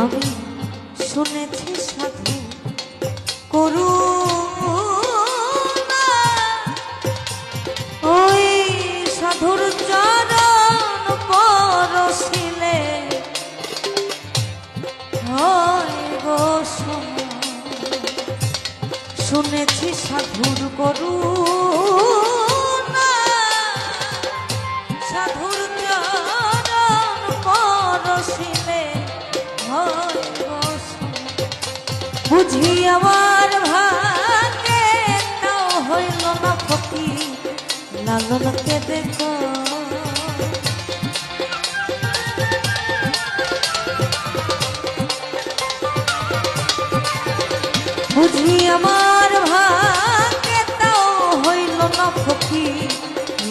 আমি শুনেছি সাধু করু ওই সাধুর চরণ পরশিলে। শুনেছি সাধুর করু বুঝি আমার ভাগে তাও হইল না ফকি। লালনকে দেখো বুঝি আমার ভাগে তাও হইল না ফকি।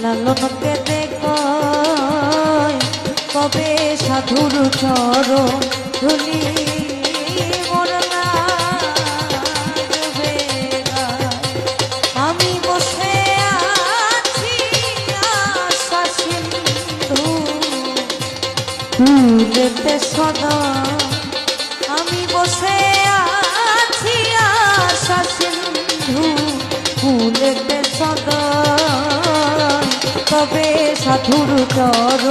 লালনকে দেখো কবে সাধুর চর ধুলি ফুলেতে সদা বসে আছি আশা সিন্ধু তবে সাধুর চর